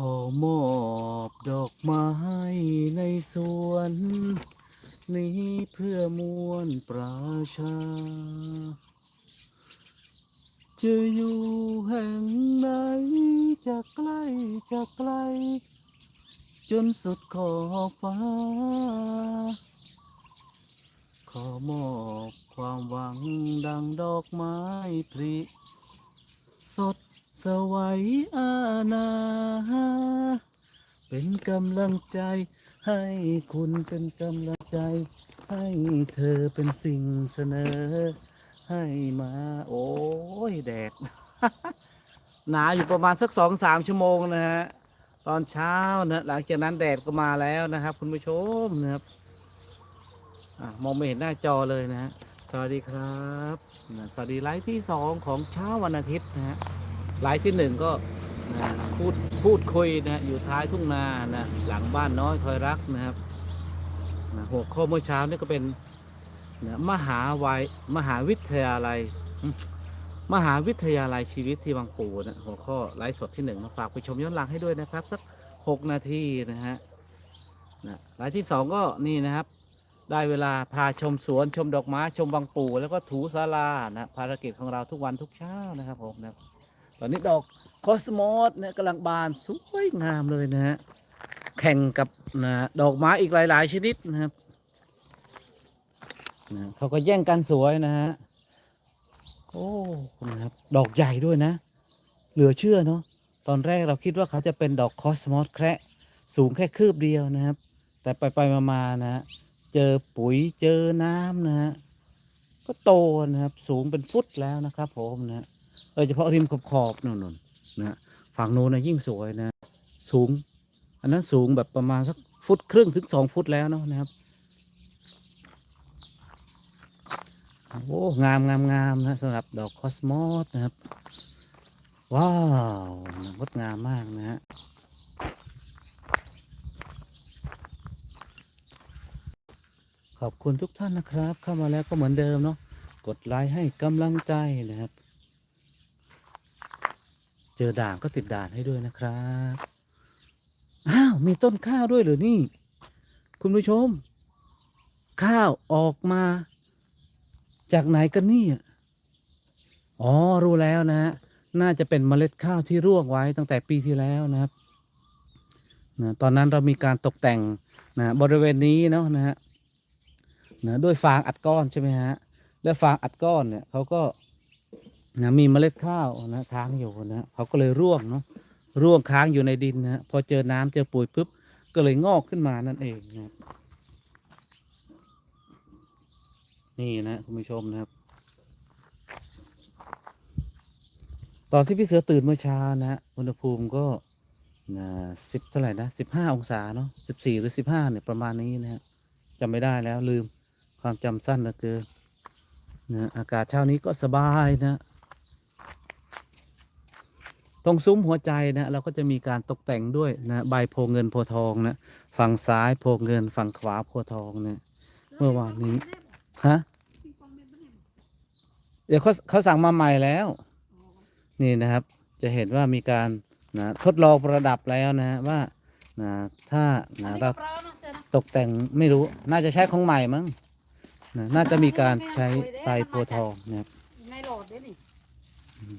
ขอมอบดอกไม้ในสวน นี้เพื่อมวลประชา จะอยู่แห่งไหนจะใกล้จะไกล จนสุดขอบฟ้า ขอมอบความหวังดังดอกไม้พริสด สวัยอาณาเป็นกำลังใจ ให้คุณเป็นกำลังใจ ให้เธอเป็นสิ่งเสนอ ให้มา โอ้ยแดด หนาอยู่ประมาณสักสองสามชั่วโมงนะฮะ ตอนเช้านะหลังจากนั้นแดดก็มาแล้วนะครับ คุณผู้ชมนะครับอมองไม่เห็นหน้าจอเลยนะฮะ สวัสดีครับ สวัสดีไลฟ์ที่สองของเช้าวันอาทิตย์นะฮะ ไลฟ์ที่หนึ่งก็นะพูดพูดคุยนะอยู่ท้ายทุ่งนานะหลังบ้านน้อยคอยรักนะครับนะหัวข้อเมื่อเช้านี่ก็เป็นนะมหาวัยมหาวิทยาลัย มหาวิทยาลัยชีวิตที่บางปูนะหัวข้อไลฟ์สดที่หนึ่งมาฝากไปชมย้อนหลังให้ด้วยนะครับ สักหกนาทีนะฮะนะไลฟ์ที่สองก็นี่นะครับ ได้เวลาพาชมสวนชมดอกไม้ชมบางปูแล้วก็ถูศาลานะภารกิจของเราทุกวันทุกเช้านะครับผมนะครับ อนนี้ดอกคอสมอสเนี่ยกำลังบานสวยงามเลยนะฮะแข่งกับนะดอกไม้อีกหลาย ๆ ชนิดนะครับนะเขาก็แย่งกันสวยนะฮะโอ้นะครับดอกใหญ่ด้วยนะ เหลือเชื่อเนาะตอนแรกเราคิดว่าเขาจะเป็นดอกคอสมอสแคระสูงแค่คืบเดียวนะครับ แต่ไปไปมาๆนะฮะเจอปุ๋ยเจอน้ำนะฮะก็โตนะครับสูงเป็นฟุตแล้วนะครับผมนะฮะ โดยเฉพาะริมขอบขอบนู่นนนะฮะฝั่งโน้นนะยิ่งสวยนะ สูง อันนั้นสูงแบบประมาณสักฟุตครึ่งถึงสองฟุตแล้วเนาะนะครับโอ้งามงามงามนะสำหรับดอกคอสมอสนะครับ ว้าวงดงามมากนะฮะขอบคุณทุกท่านนะครับ เข้ามาแล้วก็เหมือนเดิมเนาะกดไลค์ให้กำลังใจนะครับ เจอด่างก็ติดด่านให้ด้วยนะครับ อ้าว มีต้นข้าวด้วยหรือนี่ คุณผู้ชม ข้าวออกมา จากไหนกันนี่อ๋อ รู้แล้วนะฮะน่าจะเป็นเมล็ดข้าวที่ร่วงไว้ตั้งแต่ปีที่แล้วนะครับนะตอนนั้นเรามีการตกแต่งนะบริเวณนี้เนาะนะฮะนะด้วยฟางอัดก้อนใช่ไหมฮะ แล้วฟางอัดก้อนเนี่ยเขาก็ นะมีเมล็ดข้าวนะค้างอยู่นะเขาก็เลยร่วงเนาะร่วงค้างอยู่ในดินนะพอเจอน้ำเจอปุ๋ยปุ๊บก็เลยงอกขึ้นมานั่นเองนะนี่นะคุณผู้ชมนะครับ ตอนที่พี่เสือตื่นเมื่อเช้านะฮะอุณหภูมิก็นะสิบเท่าไหร่นะสิบห้าองศาเนาะสิบสี่หรือสิบห้าเนี่ยประมาณนี้นะฮะจำไม่ได้แล้วลืมความจำสั้นเหลือเกินนะอากาศเช้านี้ก็สบายนะ ตรงซุ้มหัวใจนะเราก็จะมีการตกแต่งด้วยนะใบโพเงินโพทองนะฝั่งซ้ายโพเงินฝั่งขวาโพทองนะเมื่อวานนี้ฮะเดี๋ยวเขาเขาสั่งมาใหม่แล้ว นี่นะครับ จะเห็นว่ามีการนะทดลองประดับแล้วนะว่านะถ้านะเราตกแต่งไม่รู้ น่าจะใช้ของใหม่มั้งนะน่าจะมีการใช้ใบโพทองนะครับในหลอดด้วยนี่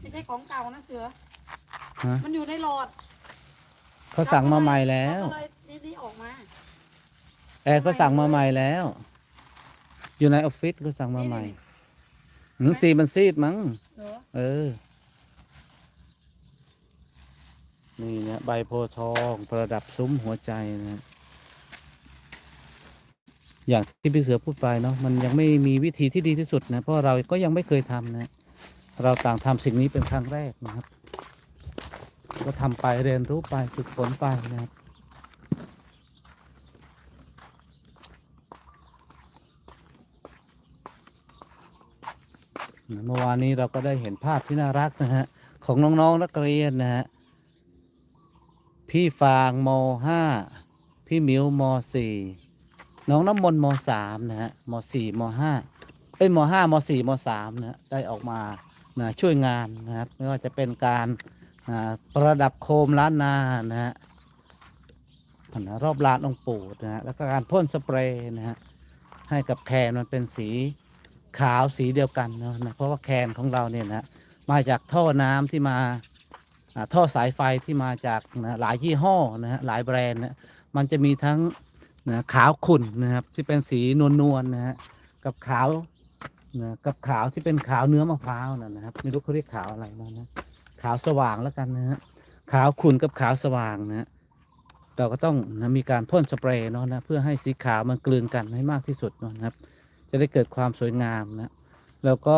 ไม่ใช่ของเก่านะเสือ ฮะมันอยู่ในหลอดเขาสั่งมาใหม่แล้วเขาก็เลยนี่นี่ออกมาแอร์ก็สั่งมาใหม่แล้ว อยู่ในออฟฟิศก็สั่งมาใหม่หืมสีมันซีดมั้ง เหรอเออ นี่นะใบโพธิ์ทองประดับซุ้มหัวใจนะอย่างที่พี่เสือพูดไปเนาะมันยังไม่มีวิธีที่ดีที่สุดนะ เพราะเราก็ยังไม่เคยทำนะ เราต่างทำสิ่งนี้เป็นครั้งแรกนะครับ ก็ทำไปเรียนรู้ไปฝึกฝนไปนะครับเมื่อวานนี้เราก็ได้เห็นภาพที่น่ารักนะฮะ ของน้องๆนักเรียนนะฮะ พี่ฟางมห้าพี่มิวมสี่น้องน้ำมนต์มสามนะฮะมสี่มห้าเอ้ยมห้ามสี่มสามนะฮะได้ออกมานะช่วยงานนะครับ ไม่ว่าจะเป็นการ ประดับโคมล้านนานะฮะรอบลานองปู่นะฮะแล้วก็การพ่นสเปรย์นะฮะให้กับแคนมันเป็นสีขาวสีเดียวกันเนอะนะเพราะว่าแคนของเราเนี่ยนะมาจากท่อน้ำที่มาท่อสายไฟที่มาจากนะหลายยี่ห้อนะฮะหลายแบรนด์นะมันจะมีทั้งนะขาวขุ่นนะครับ ที่เป็นสีนวลๆนะฮะกับขาวนะกับขาวที่เป็นขาวเนื้อมะพร้าวนะนะครับไม่รู้เขาเรียกขาวอะไรนะนะ ขาวสว่างแล้วกันนะฮะขาวขุ่นกับขาวสว่างนะฮะเราก็ต้องนะมีการพ่นสเปรย์เนาะนะเพื่อให้สีขาวมันกลืนกันให้มากที่สุดเนาะนะครับ จะได้เกิดความสวยงามนะแล้วก็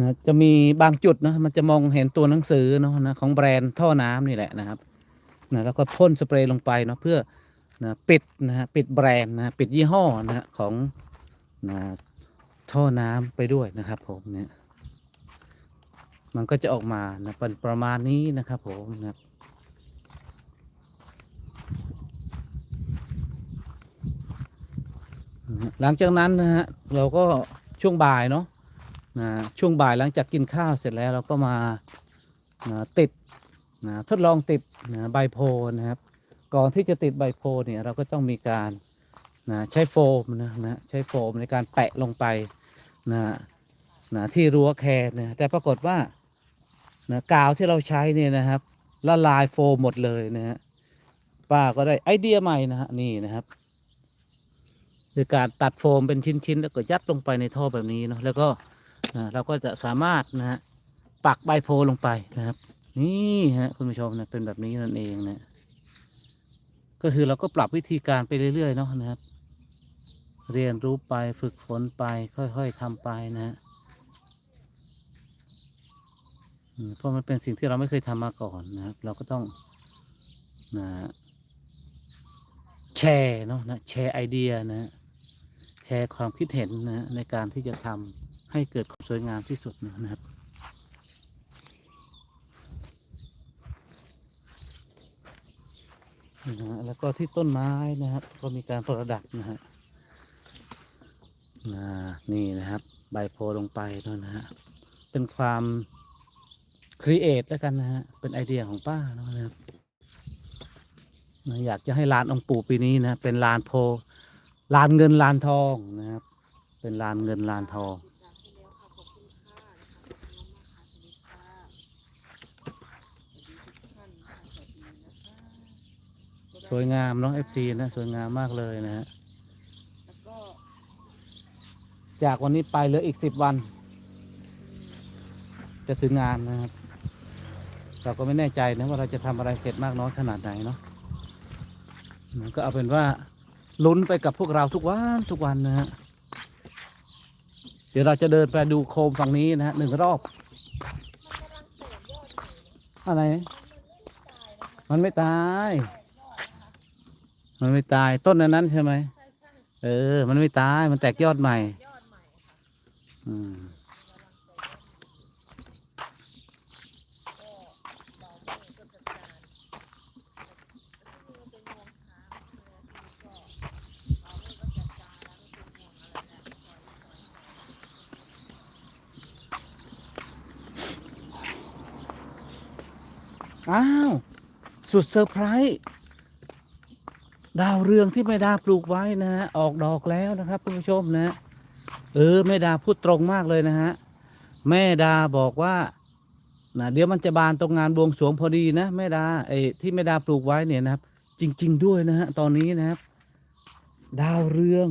นะจะมีบางจุดนะมันจะมองเห็นตัวหนังสือเนาะนะของแบรนด์ท่อน้ำนี่แหละนะครับนะแล้วก็พ่นสเปรย์ลงไปเนาะเพื่อนะปิดนะฮะปิดแบรนด์นะปิดยี่ห้อนะฮะของนะท่อน้ำไปด้วยนะครับผมเนี่ย มันก็จะออกมานะเป็นประมาณนี้นะครับผมนะครับหลังจากนั้นนะฮะเราก็ช่วงบ่ายเนาะนะช่วงบ่ายหลังจากกินข้าวเสร็จแล้วเราก็มานะติดนะทดลองติดนะใบโพนะครับ ก่อนที่จะติดใบโพเนี่ยเราก็ต้องมีการนะใช้โฟมนะนะใช้โฟมในการแปะลงไปนะนะที่รั้วแคนนะแต่ปรากฏว่า นะกาวที่เราใช้เนี่ยนะครับละลายโฟมหมดเลยนะฮะป้าก็ได้ไอเดียใหม่นะฮะนี่นะครับคือการตัดโฟมเป็นชิ้นๆ แล้วก็ยัดลงไปในท่อแบบนี้เนาะแล้วก็นะเราก็จะสามารถนะฮะปักใบโพลงไปนะครับ นี่ฮะคุณผู้ชมนะเป็นแบบนี้นั่นเองนะก็คือเราก็ปรับวิธีการไปเรื่อยๆเนาะนะครับ เรียนรู้ไปฝึกฝนไปค่อยๆทำไปนะฮะ อืม เพราะมันเป็นสิ่งที่เราไม่เคยทำมาก่อนนะครับ เราก็ต้องนะแชร์เนาะนะแชร์ไอเดียนะแชร์ความคิดเห็นนะในการที่จะทำให้เกิดความสวยงามที่สุดนะครับนะแล้วก็ที่ต้นไม้นะครับ ก็มีการประดับนะฮะนะนี่นะครับ ใบโพลงไปด้วยนะฮะเป็นความ ครีเอทแล้วกันนะฮะ เป็นไอเดียของป้านะนะครับนะอยากจะให้ลานองค์ปู่ปีนี้นะ เป็นลานโพลานเงินลานทองนะครับ เป็นลานเงินลานทอง สวยงามน้องเนาะ FC นะ สวยงามมากเลยนะฮะจากวันนี้ไปเหลืออีกสิบวัน จะถึงงานนะครับ เราก็ไม่แน่ใจนะว่าเราจะทำอะไรเสร็จมากน้อยขนาดไหนเนาะก็เอาเป็นว่าลุ้นไปกับพวกเราทุกวันทุกวันนะฮะเดี๋ยวเราจะเดินไปดูโคมฝั่งนี้นะฮะหนึ่งรอบอะไร มันไม่ตาย มันไม่ตายต้นอันนั้นใช่ไหมเออ มันไม่ตายมันแตกยอดใหม่ อืม อ้าว สุดเซอร์ไพรส์ดาวเรืองที่แม่ดาปลูกไว้นะฮะออกดอกแล้วนะครับคุณผู้ชมนะ เออแม่ดาพูดตรงมากเลยนะฮะแม่ดาบอกว่านะเดี๋ยวมันจะบานตรงงานบวงสรวงพอดีนะแม่ดาไอ้ที่แม่ดาปลูกไว้เนี่ยนะครับ จริง ๆ ด้วยนะฮะตอนนี้นะครับ ดาวเรือง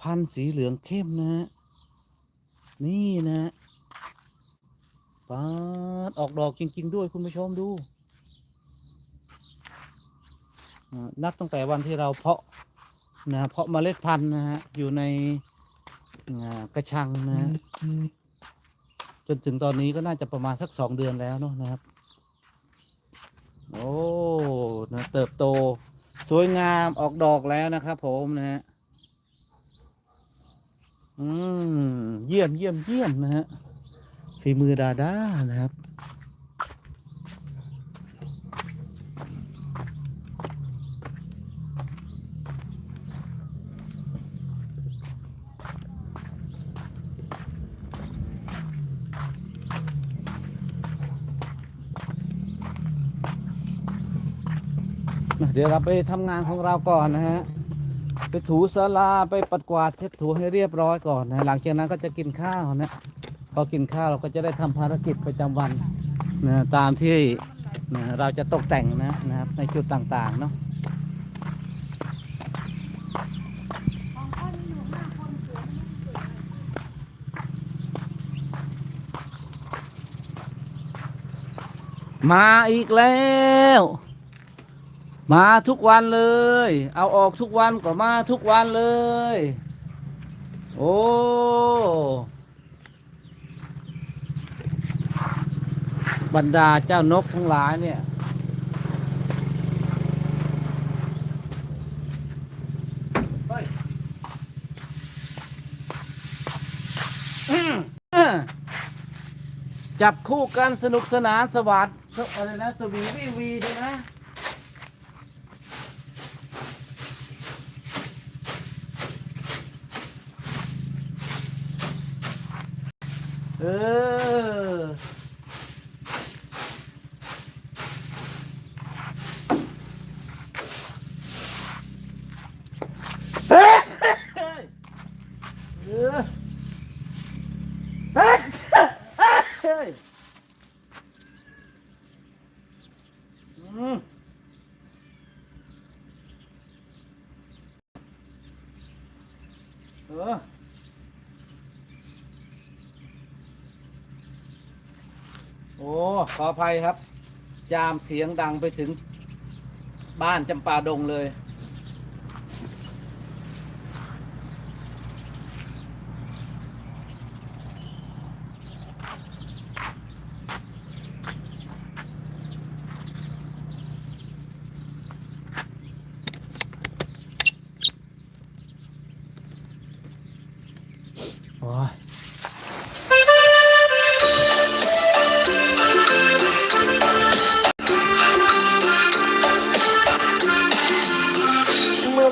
พันธุ์สีเหลืองเข้มนะฮะนี่นะฮะ ปาดออกดอกจริง ๆ ด้วยคุณผู้ชมดูนับตั้งแต่วันที่เราเพาะนะเพาะเมล็ดพันธุ์นะฮะอยู่ในกระชังนะฮะจนถึงตอนนี้ก็น่าจะประมาณสักสองเดือนแล้วเนอะนะครับ โอ้นะเติบโต สวยงามออกดอกแล้วนะครับผมนะฮะอืม เยี่ยมเยี่ยมเยี่ยมนะฮะ ฝีมือดาด้านะครับ เดี๋ยวเราไปทำงานของเราก่อนนะฮะไปถูสลาไปปัดกวาดเช็ดถูให้เรียบร้อยก่อนนะ หลังจากนั้นก็จะกินข้าวนะ พอกินข้าวเราก็จะได้ทำภารกิจประจำวันนะตามที่นะเราจะตกแต่งนะนะครับในจุดต่างๆเนาะมาคนเสือไม่เสือมาอีกแล้ว มาทุกวันเลย เอาออกทุกวันก็มาทุกวันเลย โอ้ บรรดาเจ้านกทั้งหลายเนี่ย จับคู่กันสนุกสนานสวัสดอะไรนะสวีวีวีใช่ไหมเออ เฮ้ยเออเฮ้ยเฮ้ยอืมเออ โอ้ขออภัยครับจามเสียงดังไปถึงบ้านจำปาดงเลย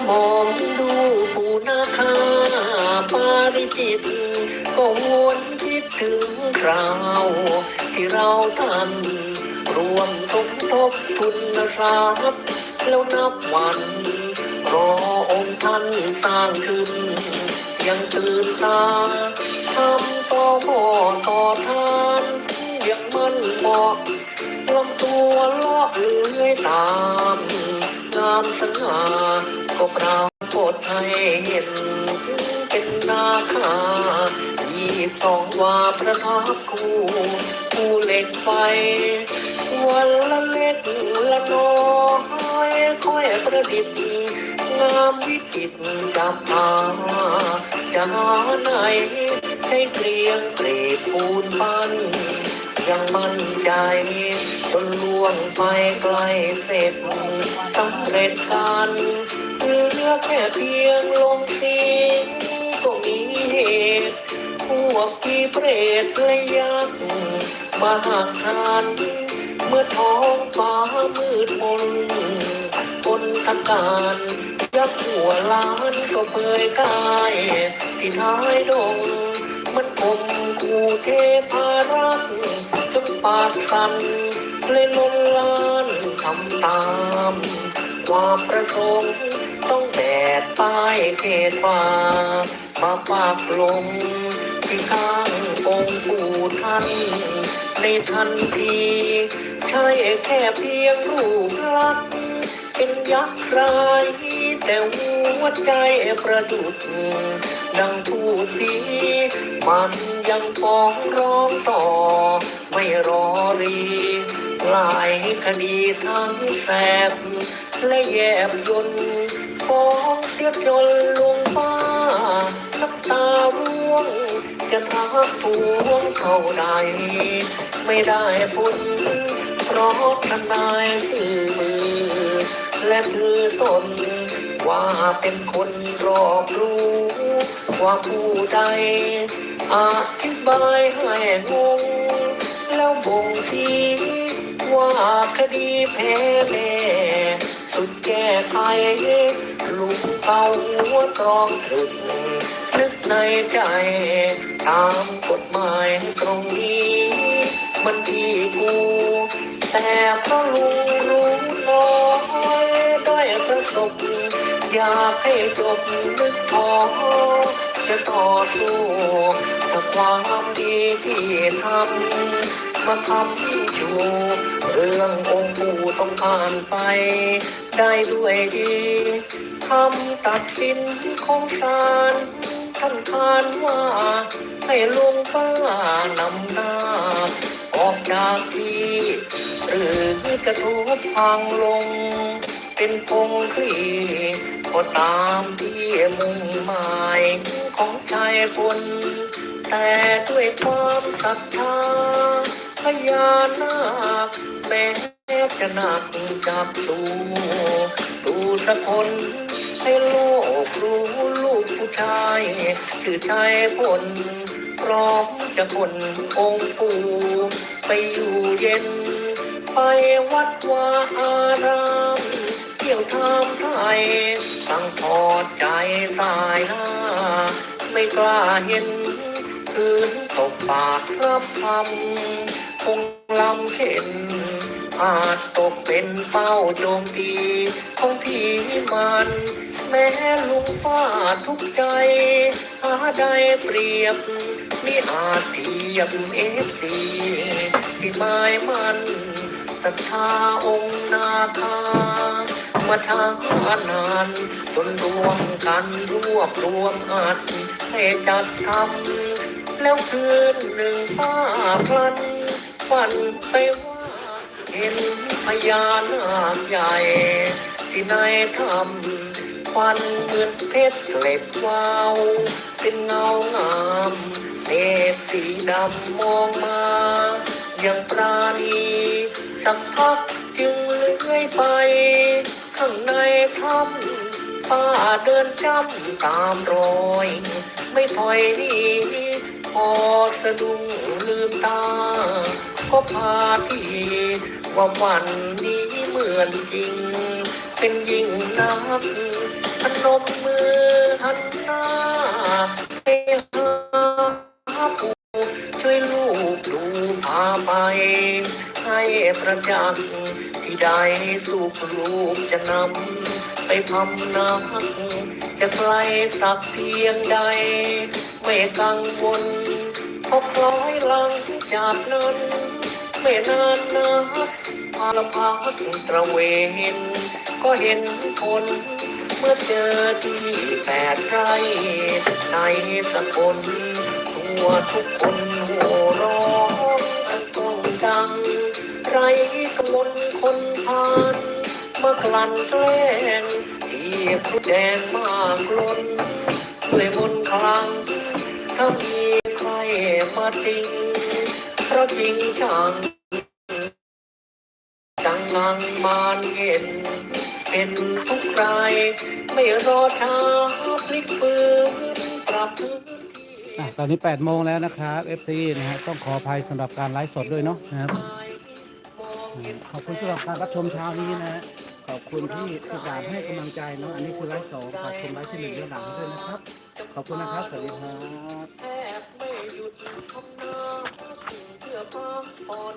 มองดูปูนาคาปาริจิต ก็วนคิดถึงคราว ที่เราท่านรวมสมทบทุนทรัพย์แล้วนับวันรอองค์ท่านสร้างขึ้น ยังตื่นตาทำต่อหม้อต่อทานยังมันเหมาะลำตัวลาะเลื้อยตามงามสง่า ก็ปรากฏให้เห็น เป็นนาคายี่สองวาประทับคู่ผู้เล็กไฟวันละเล็กละน้อยค่อยประดิษฐ์งามวิจิตรจับตาจะหาไหนให้เกลียงเกรดปูนปั้นยังมั่นใจจนล่วงไปไกลเสร็จสำเร็จการเห ลือแค่เพียงลงสีก็มีเหตุพวกที่เปรตและยักษ์มาหักทานเมื่อท้องฟ้ามืดมนคนทำการยักษ์หัวล้านก็เผยกายที่ท้ายดงมันคมคูเทพารักจนปากสั่นเลยล้นลานทำตาม ความประสงค์ ต้องแบกป้ายเขตฟ้ามาปากลงที่ข้างองค์ปู่ท่าน ในทันที ใช่แค่เพียงรูปลักษณ์เป็นยักษ์รายแต่หัวใจประดุจดังพูดดีมันยังฟ้องร้องต่อ ไม่รอรีหลายคดีทั้งแสบและแยบยนต์ องเสียจนลุงฟ้าน้ำตาร่วง จะทักทวงเท่าใด ไม่ได้ผลเพราะทนายสื่อมือ และพือตน ว่าเป็นคนรอบรู้ ว่าผู้ใดอธิบายให้งง แล้วบ่งชี้ว่าคดีแพ้แม่สุดแก้ไข ลุงเป่าหัวตรองรึกนึกในใจ ตามกฎหมายตรงนี้ มันดีกูแต่เพราะลุงรู้น้อยากให้จบนึกพอ จะต่อสู้แต่ความดีที่ทำมาทำชูเรื่ององค์ปู่ต้องผ่านไป ได้ด้วยดี คำตัดสินของศาลท่านทานว่า ให้ลุงป้านำหน้า ออกจากที่ หรือจะทุบพังลง เป็นพงคลีก็ตามที่มุ่งหมายของชายคนแต่ด้วยความศรัทธาพญานาคแม้จะหนักจับตูดูสักคน ให้โลกรู้ลูกผู้ชายชื่อชายพลพร้อมจะคนองค์ปู่ไปอยู่เย็น ไปวัดวาอารามเที่ยวทามไทยตั้งพอดใจสายหน้า ไม่กล้าเห็นคืนตกปากรับคำคงลำเข็นอาจตกเป็นเป้าโจมตีของพี่มัน แม้ลุงฟาดทุกใจ หาได้เปรียบมิอาจเทียบเอฟซีที่หมายมันศรัทธาองค์นาคามาทางนานจนรวมกันรวบรวมอัดให้จัดทำแล้วคืนหนึ่งป้าพลันฝันไปว่าเห็นพญานาคใหญ่ที่ในถ้ำ ควันเหมือนเพชรเล็ดวาวเป็นเงางามเนตรสีดำมองมาอยังปราณีสักพักจึงเลื้อยไป ข้างในถ้ำป้าเดินจำตามรอย ไม่ถอยหนีพอสะดุ้งลืมตา ก็พาที่ว่าวันนี้เหมือนจริง เป็นยิ่งนัก นมมือหันหน้าให้หาปู่ช่วยลูกดูพาไป ให้ประจักษ์ที่ใดสุขลูกจะนำไปพำนักจะไกลสักเพียงใด ไม่กังวลเพราะคล้อยลังจากนั้นไม่นานนักพาลพักตระเวน ก็เห็นคน มื่อเจอที่แปดไร่ในสกลทั่วทุกคนหัวร้องอันก้องดัง ไรกมลคนพานมากลั่นแกล้งที่ผู้แดงมากล้นด้วยมนคลัง ถ้ามีใครมาจริงเพราะจริงจังจังงังมานเห็น เป็นทุกราย ไม่รอช้าพลิกปืนปรับพื้นที่อะตอนนี้ 8 โมงแล้วนะครับ FT นะฮะต้องขออภัยสำหรับการไลฟ์สดด้วยเนาะนะครับขอบคุณสำหรับการรับชมเช้านี้นะฮะขอบคุณที่ทุกอย่างให้กำลังใจเนาะอันนี้คือไลฟ์สองขอบคุณไลฟ์ที่หนึ่งย้อนหลังด้วยนะครับ ขอบคุณนะครับ สวัสดีครับเพื่อพักผ่อน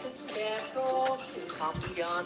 ถึงแดดร้อนคำยัน